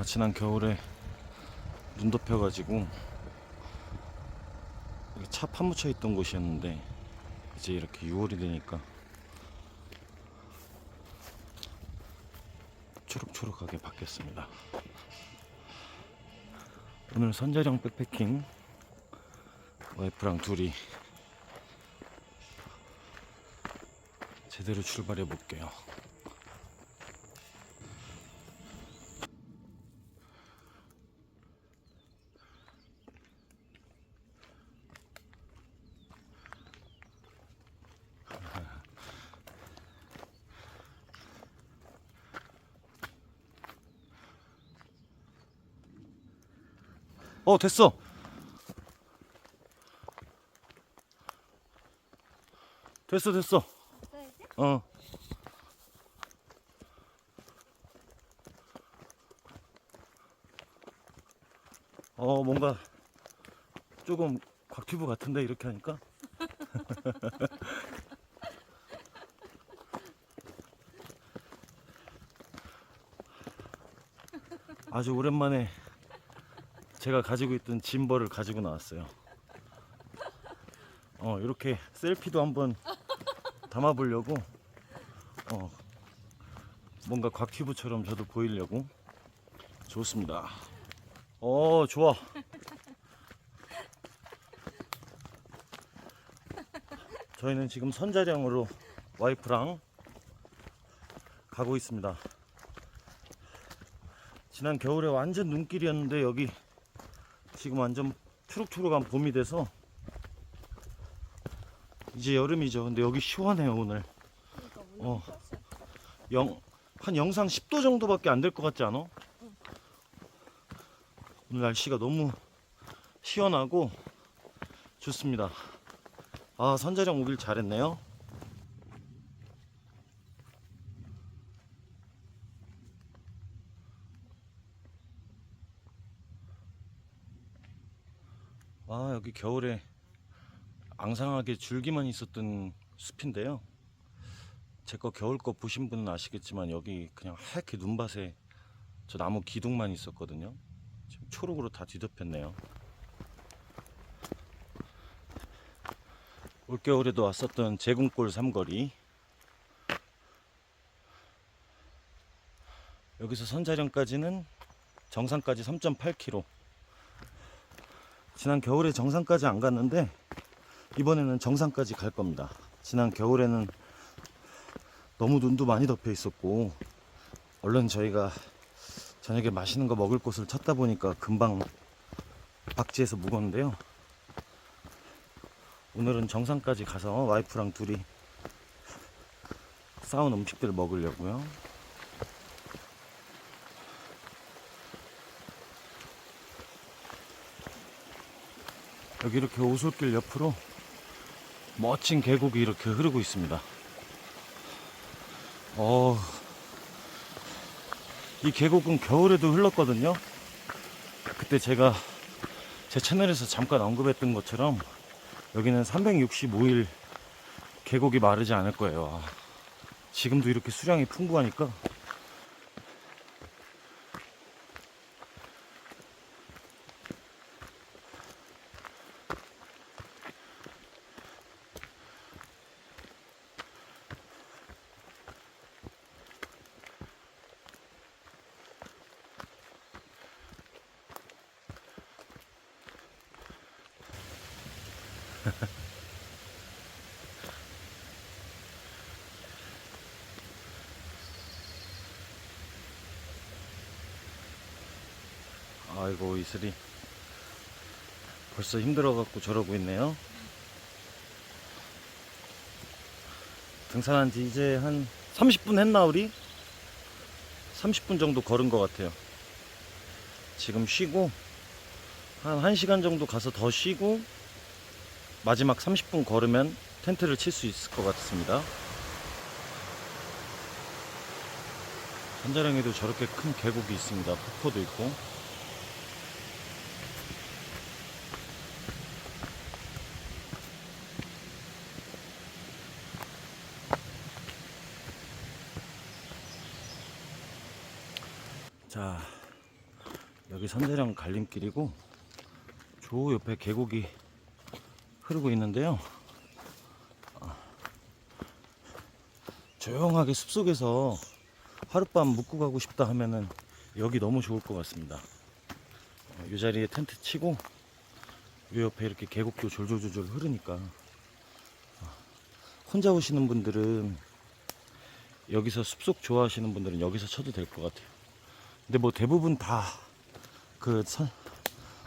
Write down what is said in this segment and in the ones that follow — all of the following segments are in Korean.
아 지난 겨울에 눈 덮여가지고 차 파묻혀 있던 곳이었는데 이제 이렇게 6월이 되니까 초록초록하게 바뀌었습니다. 오늘 선자령 백패킹 와이프랑 둘이 제대로 출발해 볼게요. 어 됐어. 됐어 됐어. 어. 어 뭔가 조금 곽튜브 같은데 이렇게 하니까. 아주 오랜만에 제가 가지고 있던 짐벌을 가지고 나왔어요. 어 이렇게 셀피도 한번 담아보려고 어 뭔가 곽튜브처럼 저도 보이려고 좋습니다. 어 좋아. 저희는 지금 선자령으로 와이프랑 가고 있습니다. 지난 겨울에 완전 눈길이었는데 여기 지금 완전 초록초록한 봄이 돼서 이제 여름이죠. 근데 여기 시원해요 오늘. 어, 영, 한 영상 10도 정도밖에 안 될 것 같지 않아? 오늘 날씨가 너무 시원하고 좋습니다. 아 선자령 오길 잘했네요. 아 여기 겨울에 앙상하게 줄기만 있었던 숲인데요. 제 거 겨울 거 보신 분은 아시겠지만 여기 그냥 하얗게 눈밭에 저 나무 기둥만 있었거든요. 지금 초록으로 다 뒤덮였네요. 올겨울에도 왔었던 제궁골 삼거리. 여기서 선자령까지는 정상까지 3.8km. 지난 겨울에 정상까지 안 갔는데 이번에는 정상까지 갈 겁니다. 지난 겨울에는 너무 눈도 많이 덮여 있었고 얼른 저희가 저녁에 맛있는 거 먹을 곳을 찾다 보니까 금방 박지에서 묵었는데요. 오늘은 정상까지 가서 와이프랑 둘이 싸운 음식들 먹으려고요. 여기 이렇게 오솔길 옆으로 멋진 계곡이 이렇게 흐르고 있습니다. 어, 이 계곡은 겨울에도 흘렀거든요. 그때 제가 제 채널에서 잠깐 언급했던 것처럼 여기는 365일 계곡이 마르지 않을 거예요. 아, 지금도 이렇게 수량이 풍부하니까 아이고 이슬이 벌써 힘들어갖고 저러고 있네요. 등산한 지 이제 한 30분 했나 우리? 30분 정도 걸은 것 같아요. 지금 쉬고 한 1시간 정도 가서 더 쉬고 마지막 30분 걸으면 텐트를 칠 수 있을 것 같습니다. 한자령에도 저렇게 큰 계곡이 있습니다. 폭포도 있고. 자, 여기 선대령 갈림길이고 저 옆에 계곡이 흐르고 있는데요. 아, 조용하게 숲속에서 하룻밤 묵고 가고 싶다 하면은 여기 너무 좋을 것 같습니다. 어, 이 자리에 텐트 치고 이 옆에 이렇게 계곡도 졸졸졸졸 흐르니까 어, 혼자 오시는 분들은 여기서 숲속 좋아하시는 분들은 여기서 쳐도 될 것 같아요. 근데 뭐 대부분 다 그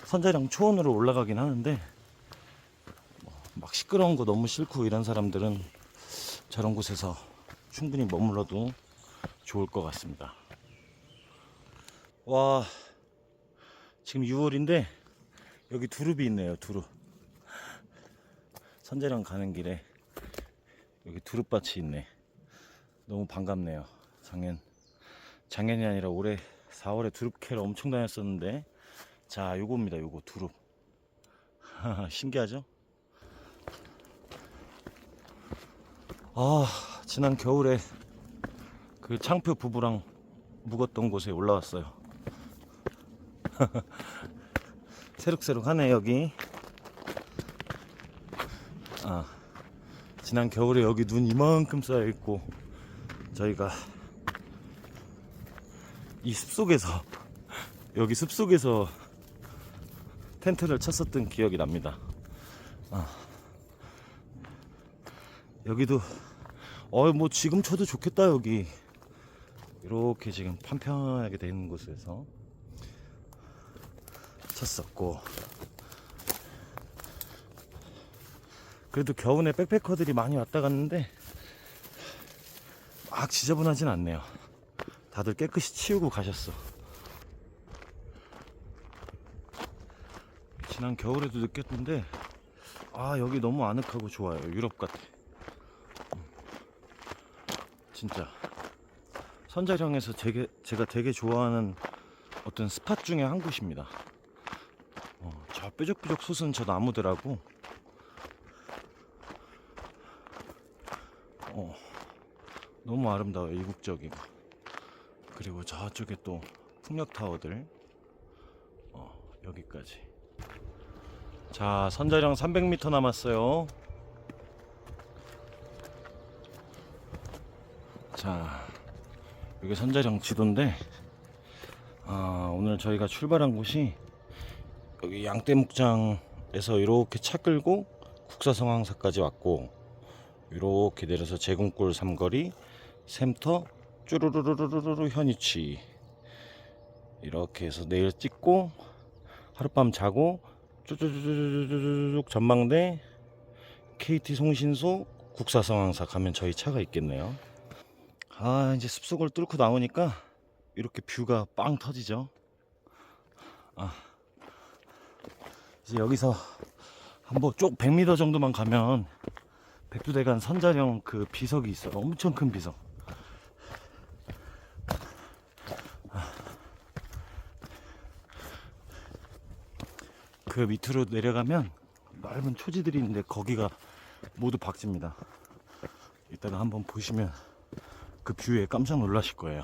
선자령 초원으로 올라가긴 하는데 시끄러운 거 너무 싫고 이런 사람들은 저런 곳에서 충분히 머물러도 좋을 것 같습니다. 와 지금 6월인데 여기 두릅이 있네요 두릅 선자령 가는 길에 여기 두릅밭이 있네. 너무 반갑네요 작년 작년이 아니라 올해 4월에 두릅 캐러 엄청 다녔었는데. 자 요겁니다 요거 두릅 신기하죠 아 지난 겨울에 그 창표 부부랑 묵었던 곳에 올라왔어요 새록새록하네 여기 아 지난 겨울에 여기 눈 이만큼 쌓여 있고 저희가 이 숲속에서 여기 숲속에서 텐트를 쳤었던 기억이 납니다. 아. 여기도 어 뭐 지금 쳐도 좋겠다 여기 이렇게 지금 판편하게 돼 있는 곳에서 쳤었고 그래도 겨우내 백패커들이 많이 왔다 갔는데 막 지저분하진 않네요. 다들 깨끗이 치우고 가셨어. 지난 겨울에도 느꼈는데 아 여기 너무 아늑하고 좋아요. 유럽 같아. 음. 진짜 선자령에서 되게, 제가 되게 좋아하는 어떤 스팟 중에 한 곳입니다. 어, 저 뾰족뾰족 솟은 저 나무들하고 어, 너무 아름다워요. 이국적이고. 그리고 저쪽에 또 풍력타워들 어, 여기까지 자 선자령 300m 남았어요 자 여기 선자령 지도인데 아, 오늘 저희가 출발한 곳이 여기 양떼목장에서 이렇게 차 끌고 국사성황사까지 왔고 이렇게 내려서 제공골 삼거리 샘터 쭈루루루루루 현위치 이렇게 해서 내일 찍고 하룻밤 자고 쭈쭈쭈쭈쭈쭉 전망대 KT 송신소 국사성황사 가면 저희 차가 있겠네요. 아 이제 숲속을 뚫고 나오니까 이렇게 뷰가 빵 터지죠. 아 이제 여기서 한번 쪽 100m 정도만 가면 백두대간 선자령 그 비석이 있어요. 엄청 큰 비석. 그 밑으로 내려가면 넓은 초지들이 있는데 거기가 모두 박지입니다. 이따가 한번 보시면 그 뷰에 깜짝 놀라실 거예요.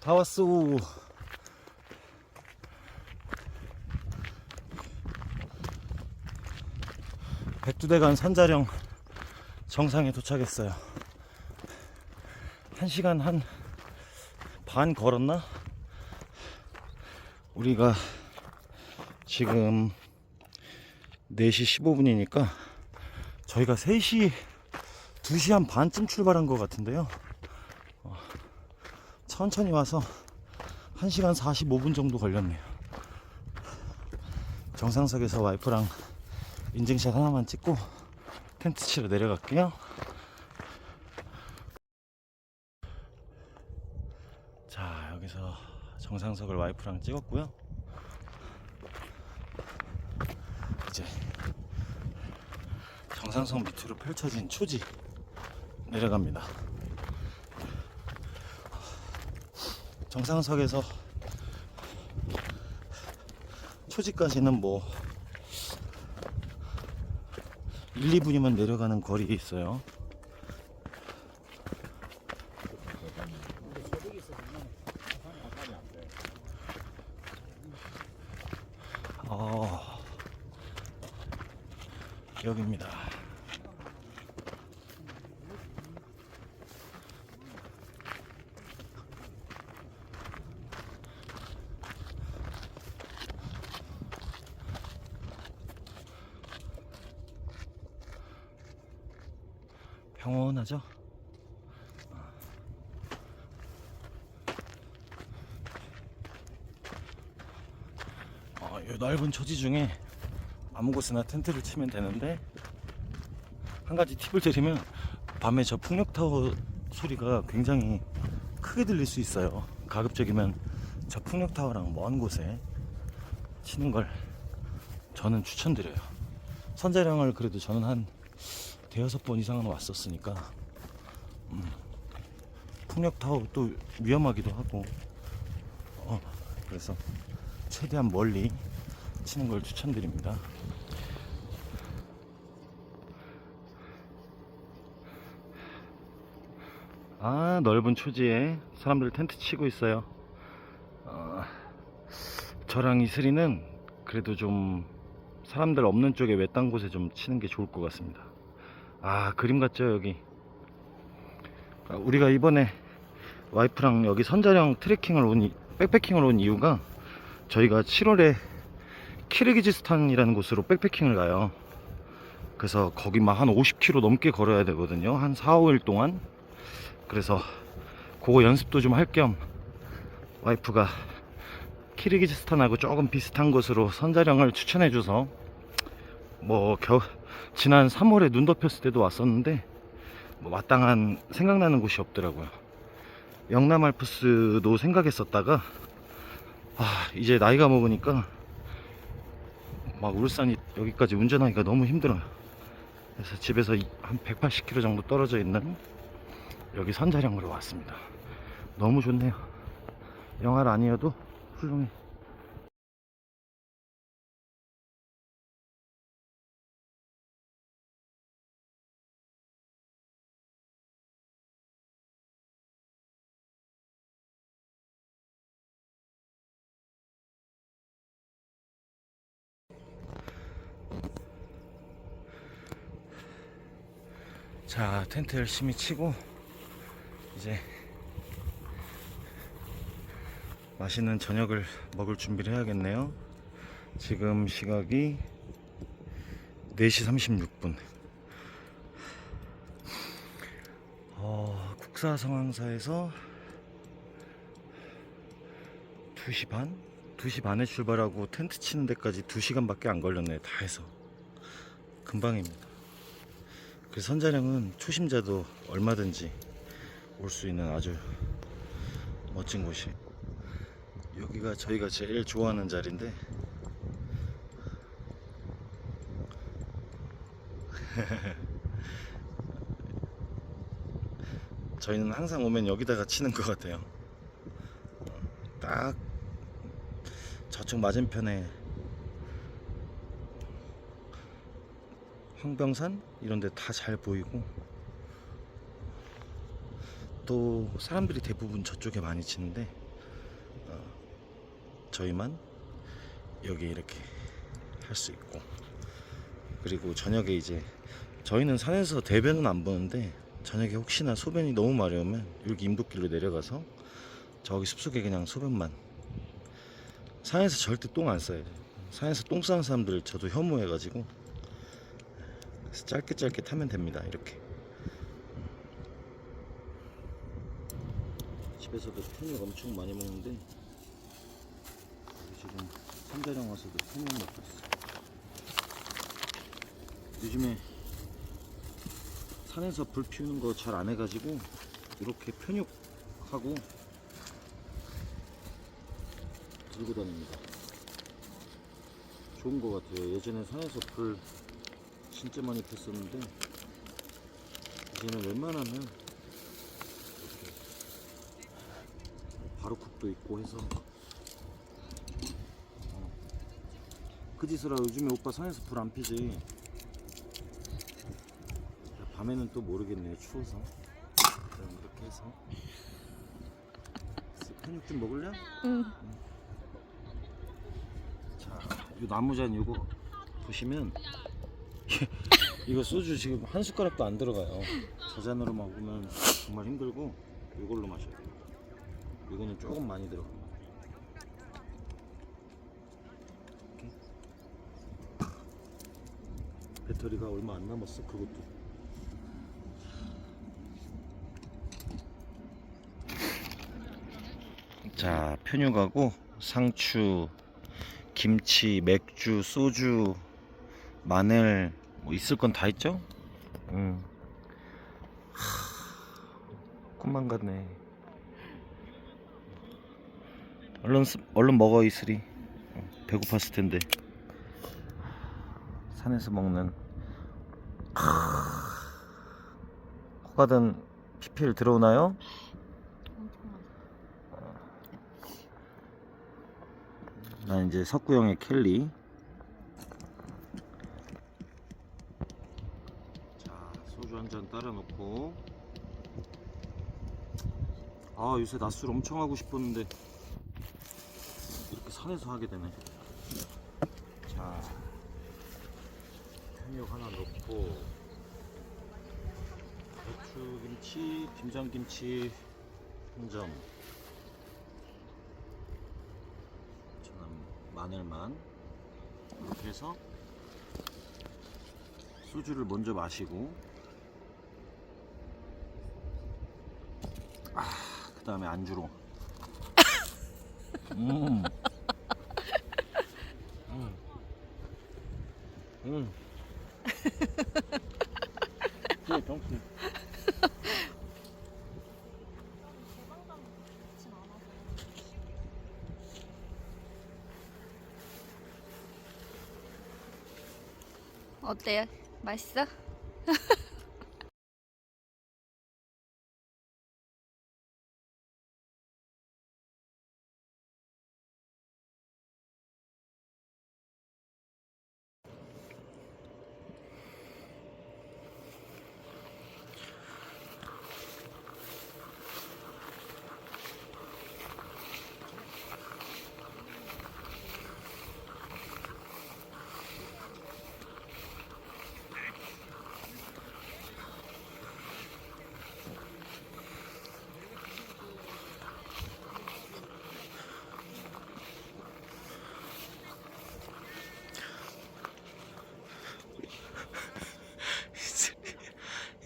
다 왔어. 백두대간 선자령 정상에 도착했어요. 한 시간 한 반 걸었나? 우리가 지금 4시 15분이니까 저희가 3시, 2시 한 반쯤 출발한 것 같은데요. 어, 천천히 와서 1시간 45분 정도 걸렸네요. 정상석에서 와이프랑 인증샷 하나만 찍고 텐트 치러 내려갈게요. 자, 여기서 정상석을 와이프랑 찍었고요. 이제 정상석 밑으로 펼쳐진 초지 내려갑니다. 정상석에서 초지까지는 뭐 1, 2분이면 내려가는 거리에 있어요. 어, 여기입니다. 평온하죠? 어, 이 넓은 초지 중에 아무 곳에나 텐트를 치면 되는데 한 가지 팁을 드리면 밤에 저 풍력타워 소리가 굉장히 크게 들릴 수 있어요. 가급적이면 저 풍력타워랑 먼 곳에 치는 걸 저는 추천드려요. 선자령을 그래도 저는 한 대여섯 번 이상은 왔었으니까 음, 풍력타워 또 위험하기도 하고 어, 그래서 최대한 멀리 치는 걸 추천드립니다. 아 넓은 초지에 사람들 텐트 치고 있어요. 어, 저랑 이슬이는 그래도 좀 사람들 없는 쪽에 외딴 곳에 좀 치는 게 좋을 것 같습니다. 아 그림 같죠 여기. 아, 우리가 이번에 와이프랑 여기 선자령 트레킹을 온 이- 백패킹을 온 이유가 저희가 7월에 키르기즈스탄이라는 곳으로 백패킹을 가요. 그래서 거기 막한 50km 넘게 걸어야 되거든요. 한 4, 5일 동안. 그래서 그거 연습도 좀 할 겸 와이프가 키르기즈스탄하고 조금 비슷한 곳으로 선자령을 추천해줘서 뭐 겨, 지난 3월에 눈 덮였을 때도 왔었는데 뭐 마땅한 생각나는 곳이 없더라고요. 영남 알프스도 생각했었다가 아 이제 나이가 먹으니까 막 울산이 여기까지 운전하기가 너무 힘들어요. 그래서 집에서 이- 한 180km 정도 떨어져 있는 여기 선자령으로 왔습니다. 너무 좋네요. 영할 아니어도 훌륭해. 자, 텐트 열심히 치고 이제 맛있는 저녁을 먹을 준비를 해야겠네요. 지금 시각이 4시 36분. 어, 국사성황사에서 2시 반? 2시 반에 출발하고 텐트 치는 데까지 2시간밖에 안 걸렸네. 다 해서. 금방입니다. 그 선자령은 초심자도 얼마든지 올 수 있는 아주 멋진 곳이. 여기가 저희가 제일 좋아하는 자리인데. 저희는 항상 오면 여기다가 치는 것 같아요. 딱 저쪽 맞은편에 황병산? 이런 데 다 잘 보이고. 또 사람들이 대부분 저쪽에 많이 치는데 어, 저희만 여기 이렇게 할 수 있고. 그리고 저녁에 이제 저희는 산에서 대변은 안 보는데 저녁에 혹시나 소변이 너무 마려우면 여기 임도길로 내려가서 저기 숲속에 그냥 소변만. 산에서 절대 똥 안 싸요 산에서 똥 싸는 사람들 저도 혐오해가지고 짧게 짧게 타면 됩니다 이렇게. 집에서도 편육 엄청 많이 먹는데 지금 삼자령 와서도 편육 먹고 있어 요즘에 산에서 불 피우는 거 잘 안 해가지고 이렇게 편육하고 들고 다닙니다. 좋은 거 같아요. 예전에 산에서 불 진짜 많이 폈었는데 이제는 웬만하면 바로쿡도 있고 해서 어. 그 짓을 하 요즘에 오빠 산에서 불 안 피지 밤에는 또 모르겠네요 추워서 그럼 이렇게 해서 편육 좀 먹을래? 응. 자, 이 나무잔 이거 보시면 이거 소주 지금 한 숟가락도 안 들어가요. 저 잔으로 먹으면 정말 힘들고 이걸로 마셔야 돼요. 이거는 조금 많이. 이렇게. 배터리가 얼마 안 남았어 그것도. 자, 편육하고 상추, 김치, 맥주, 소주, 마늘 뭐 있을 건 다 있죠? 응. 하, 꿈만 같네. 얼른 쓰- 얼른 먹어 이슬이. 어, 배고팠을 텐데. 산에서 먹는 크. 코가든 PPL 들어오나요? 난 이제 석구형의 켈리. 자, 소주 한 잔 따라 놓고. 아, 요새 낮술 엄청 하고 싶었는데 이렇게 산에서 하게 되네. 자, 편육 하나 넣고 배추김치, 김장김치 한 점. 저는 마늘만 이렇게 해서 소주를 먼저 마시고 그 다음에 안주로 음. 음. 음. 정신. 어때요? 맛있어?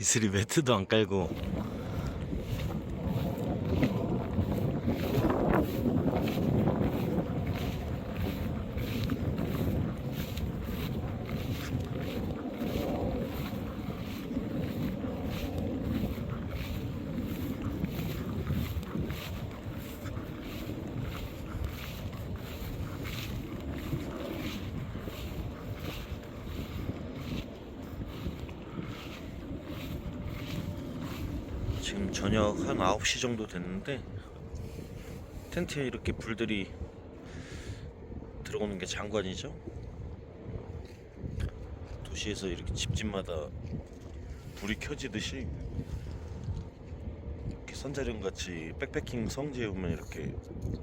이슬이 매트도 안 깔고 지금 저녁 한 9시 정도 됐는데 텐트에 이렇게 불들이 들어오는 게 장관이죠. 도시에서 이렇게 집집마다 불이 켜지듯이 이렇게 선자령 같이 백패킹 성지에 오면 이렇게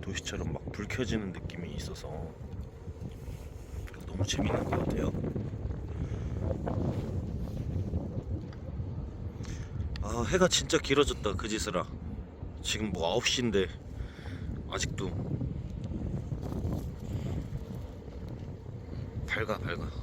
도시처럼 막 불 켜지는 느낌이 있어서 너무 재밌는 것 같아요. 아 해가 진짜 길어졌다 그 짓을아 지금 뭐 9시인데 아직도. 밝아 밝아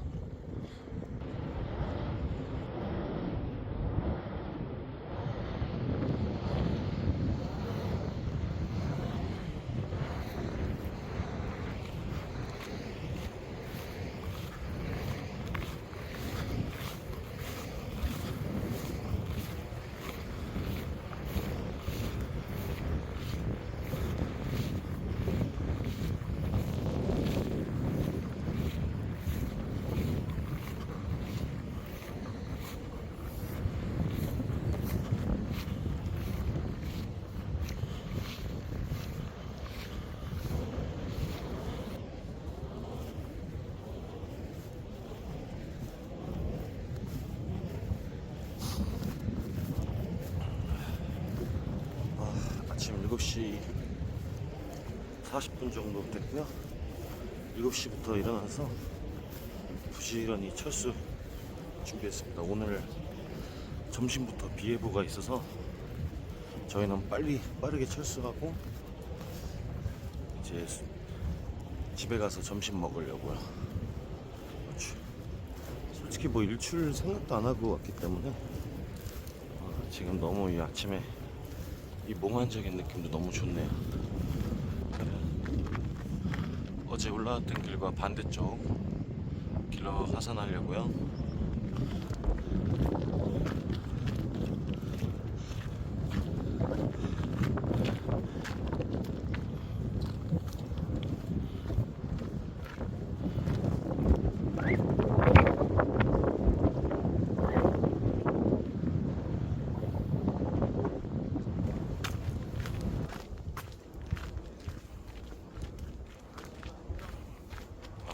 7시 40분 정도 됐고요. 7시부터 일어나서 부지런히 철수 준비했습니다. 오늘 점심부터 비 예보가 있어서 저희는 빨리 빠르게 철수하고 이제 수- 집에 가서 점심 먹으려고요. 솔직히 뭐 일출 생각도 안 하고 왔기 때문에 어, 지금 너무 이 아침에 이 몽환적인 느낌도 너무 좋네요. 어제 올라왔던 길과 반대쪽 길로 하산하려고요.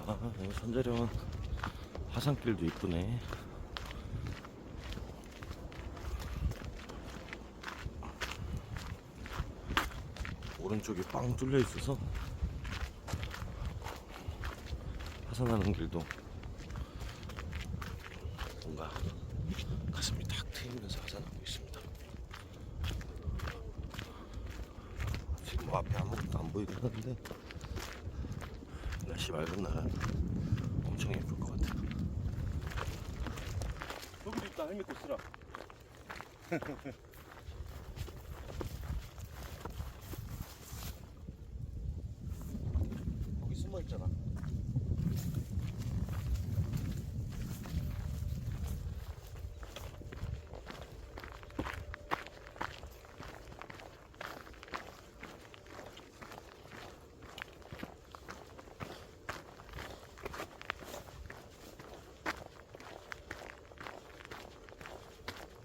아, 여기 선자령 하산길도 이쁘네. 오른쪽이 빵 뚫려 있어서 하산하는 길도 뭔가 가슴이 탁 트이면서 하산하고 있습니다. 지금 뭐 앞에 아무것도 안 보이긴 하는데 날씨 맑은 날은 엄청 예쁠 것 같아요. 여기도 있다 헬멧 고 쓰라 거기 숨어 있잖아.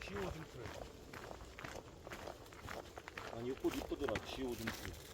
지오줌풀 아니 이꽃 이쁘더라 지오줌풀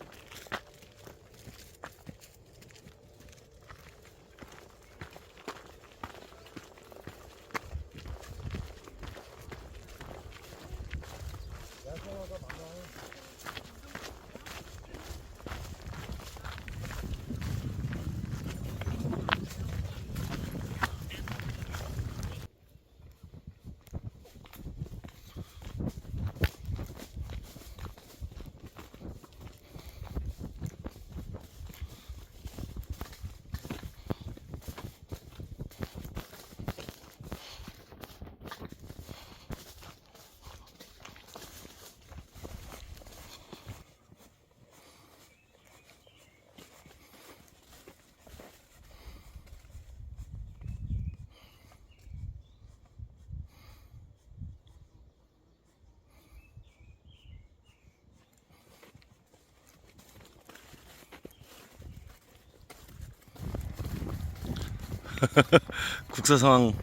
국사 상황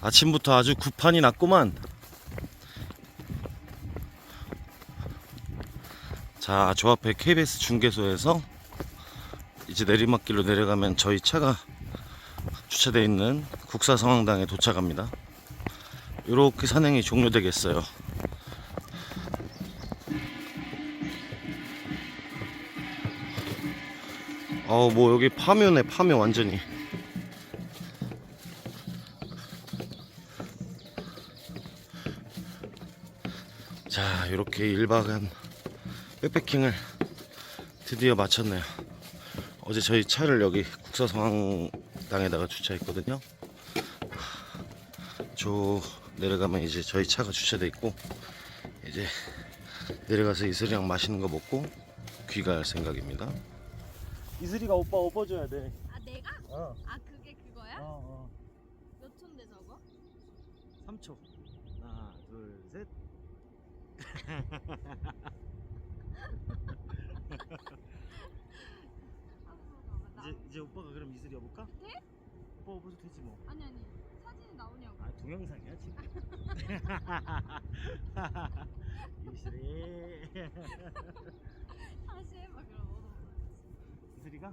아침부터 아주 구판이 났구만. 자, 저 앞에 KBS 중계소에서 이제 내리막길로 내려가면 저희 차가 주차되어 있는 국사 상황당에 도착합니다. 이렇게 산행이 종료되겠어요. 어, 뭐 여기 파묘네, 파묘 완전히. 자, 이렇게 1박한 백패킹을 드디어 마쳤네요. 어제 저희 차를 여기 국사성황당에다가 주차했거든요. 저 내려가면 이제 저희 차가 주차돼 있고 이제 내려가서 이슬이랑 맛있는 거 먹고 귀가할 생각입니다. 이슬이가 오빠 업어줘야 돼 아 내가? 어. 아 그게 그거야? 어, 어. 몇 초인데 저거? 3초 하나 둘 셋 아, 나... 이제 이제 오빠가 그럼 이슬이 업을까? 돼? 오빠 업어도 되지 뭐 아니 아니 사진이 나오냐고 아, 동영상이야 지금. 이슬이. 다시 해봐 그럼 이슬이가?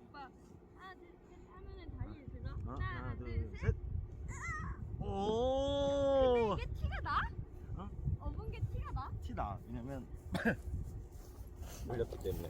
오빠 하나 둘셋 하면은 다리 들어 어, 어? 하나 둘셋 오! 이게 티가 나? 어? 어분 게 티가 나? 티나 왜냐면 물렸기 때문에